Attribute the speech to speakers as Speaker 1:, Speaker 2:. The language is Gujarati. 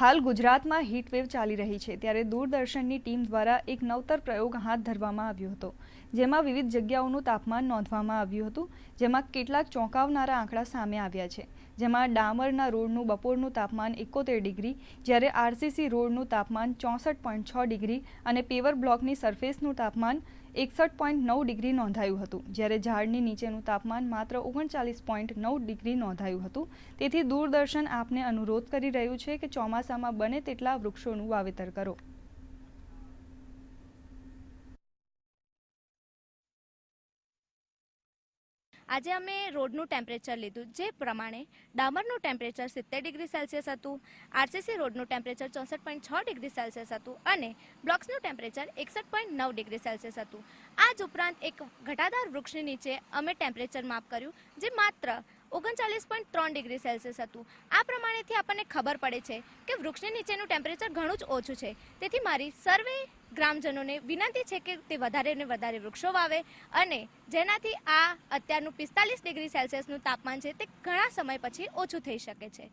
Speaker 1: હાલ ગુજરાતમાં હીટવેવ ચાલી રહી છે, ત્યારે દૂરદર્શનની ટીમ દ્વારા એક નવતર પ્રયોગ હાથ ધરવામાં આવ્યો હતો, જેમાં વિવિધ જગ્યાઓનું તાપમાન નોંધવામાં આવ્યું હતું, જેમાં કેટલાક ચોંકાવનારા આંકડા સામે આવ્યા છે, જેમાં ડામરના રોડનું બપોરનું તાપમાન એકોતેર ડિગ્રી, જ્યારે આરસીસી રોડનું તાપમાન ચોસઠ પોઈન્ટ છ ડિગ્રી અને પેવર બ્લોકની સરફેસનું તાપમાન એકસઠ પોઈન્ટ નવ ડિગ્રી નોંધાયું હતું. જ્યારે ઝાડની નીચેનું તાપમાન માત્ર ઓગણચાલીસ પોઈન્ટ નવ ડિગ્રી નોંધાયું હતું. તેથી દૂરદર્શન આપને અનુરોધ કરી રહ્યું છે કે ચોમાસામાં બને તેટલા વૃક્ષોનું વાવેતર કરો.
Speaker 2: આજે અમે રોડનું ટેમ્પરેચર લીધું. જે પ્રમાણે ડામરનું ટેમ્પરેચર સિત્તેર ડિગ્રી સેલ્સિયસ હતું, આરસીસી રોડનું ટેમ્પરેચર ચોસઠ પોઈન્ટ છ ડિગ્રી સેલ્સિયસ હતું અને બ્લોક્સનું ટેમ્પરેચર એકસઠ પોઈન્ટ નવ ડિગ્રી સેલ્સિયસ હતું. આ જ ઉપરાંત એક ઘટાદાર વૃક્ષની નીચે અમે ટેમ્પરેચર માપ કર્યું, જે માત્ર ઓગણચાલીસ પોઈન્ટ ત્રણ ડિગ્રી સેલ્સિયસ હતું. આ પ્રમાણેથી આપણને ખબર પડે છે કે વૃક્ષની નીચેનું ટેમ્પરેચર ઘણું જ ઓછું છે. તેથી મારી સર્વે ગ્રામજનોને વિનંતી છે કે તે વધારે ને વધારે વૃક્ષો વાવે અને જેનાથી આ અત્યારનું પિસ્તાલીસ ડિગ્રી સેલ્સિયસનું તાપમાન છે તે ઘણા સમય પછી ઓછું થઈ શકે છે.